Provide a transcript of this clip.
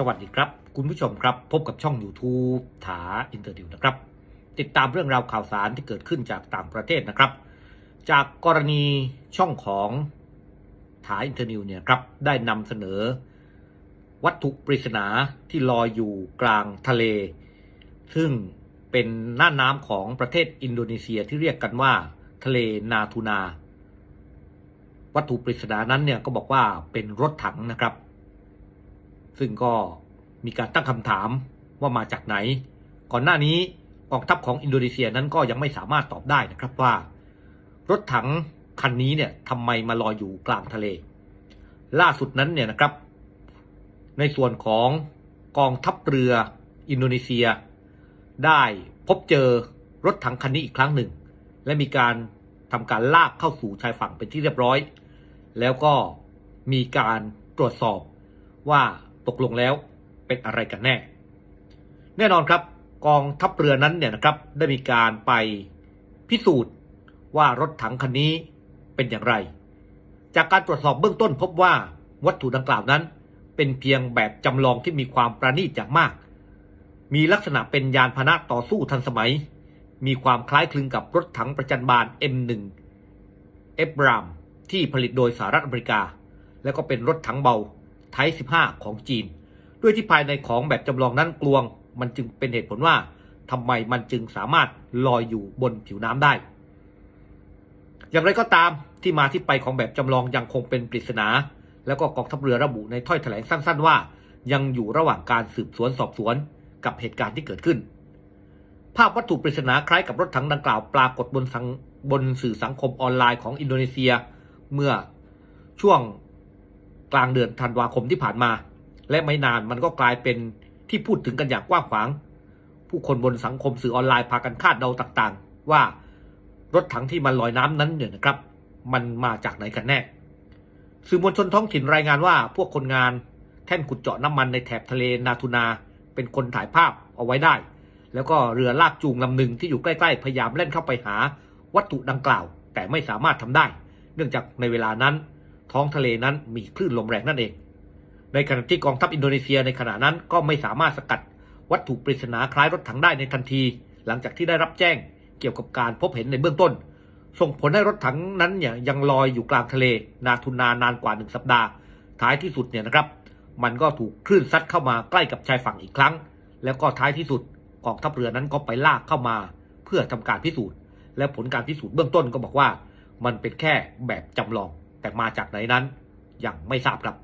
สวัสดีครับ คุณผู้ชมครับ พบกับช่อง YouTube ถาอินเตอร์ดิวนะครับ ติดตามเรื่องราวข่าวสารที่เกิดขึ้นจากต่างประเทศนะครับ จากกรณีช่องของถาอินเตอร์นิวเนี่ยครับได้นำเสนอ วัตถุปริศนาที่ลอยอยู่กลางทะเล ซึ่งเป็นหน้าน้ำของประเทศอินโดนีเซียที่เรียกกันว่า ทะเลนาทูนา วัตถุปริศนานั้นเนี่ยก็บอกว่าเป็นรถถังนะครับ ซึ่งก็มีการตั้งคำถามว่ามาจากไหน ก่อนหน้านี้กองทัพของอินโดนีเซียนั้นก็ยังไม่สามารถตอบได้นะครับว่า รถถังคันนี้เนี่ยทำไมมาลอยอยู่กลางทะเล ล่าสุดนั้นเนี่ยนะครับ ในส่วนของกองทัพเรืออินโดนีเซีย ได้พบเจอรถถังคันนี้อีกครั้งหนึ่ง และมีการทำการลากเข้าสู่ชายฝั่งเป็นที่เรียบร้อย แล้วก็มีการตรวจสอบว่า ตกลงแล้วเป็นอะไรกันแน่ แน่นอนครับกองทัพเรือนั้นเนี่ยนะครับได้มีการไปพิสูจน์ว่ารถถังคันนี้เป็นอย่างไร จากการตรวจสอบเบื้องต้นพบว่าวัตถุดังกล่าวนั้น เป็นเพียงแบบจำลองที่มีความประณีตอย่างมาก มีลักษณะเป็นยานพาหนะต่อสู้ทันสมัย มีความคล้ายคลึงกับรถถังประจันบาน M1 เอฟรามที่ผลิตโดยสหรัฐอเมริกา แล้วก็เป็นรถถังเบา ทป์15 ของจีน ด้วยที่ภายในของแบบจำลองนั้นกลวง มันจึงเป็นเหตุผลว่าทำไมมันจึงสามารถลอยอยู่บนผิวน้ำได้ อย่างไรก็ตามที่มาที่ไปของแบบจำลองยังคงเป็นปริศนา แล้วก็กองทัพเรือระบุในถ้อยแถลงสั้น ๆ ว่า ยังอยู่ระหว่างการสืบสวนสอบสวนกับเหตุการณ์ที่เกิดขึ้น ภาพวัตถุปริศนาคล้ายกับรถถังดังกล่าวปรากฏบนสังบนสื่อสังคมออนไลน์ของอินโดนีเซีย เมื่อช่วง กลางเดือนธันวาคมที่ผ่านมา และไม่นานมันก็กลายเป็นที่พูดถึงกันอย่างกว้างขวาง ผู้คนบนสังคมสื่อออนไลน์พากันคาดเดาต่างๆ ว่ารถถังที่มันลอยน้ำนั้นเนี่ยนะครับ มันมาจากไหนกันแน่ สื่อมวลชนท้องถิ่นรายงานว่า พวกคนงานแท่นขุดเจาะน้ำมันในแถบทะเลนาทูนา เป็นคนถ่ายภาพเอาไว้ได้ แล้วก็เรือลากจูงลำหนึ่งที่อยู่ใกล้ๆพยายามเล่นเข้าไปหาวัตถุดังกล่าว แต่ไม่สามารถทำได้ เนื่องจากในเวลานั้น ท้องทะเลนั้นมีคลื่นลมแรงนั่นเอง ในขณะที่กองทัพอินโดนีเซียในขณะนั้นก็ไม่สามารถสกัดวัตถุปริศนาคล้ายรถถังได้ในทันที หลังจากที่ได้รับแจ้งเกี่ยวกับการพบเห็นในเบื้องต้น ส่งผลให้รถถังนั้นเนี่ยยังลอยอยู่กลางทะเล นาทุนนานานกว่าหนึ่งสัปดาห์ ท้ายที่สุดเนี่ยนะครับ มันก็ถูกคลื่นซัดเข้ามาใกล้กับชายฝั่งอีกครั้ง แล้วก็ท้ายที่สุดกองทัพเรือนั้นก็ไปลากเข้ามา เพื่อทำการพิสูจน์ และผลการพิสูจน์เบื้องต้นก็บอกว่า มันเป็นแค่แบบจำลอง แต่มาจากไหนนั้นยังไม่ทราบครับ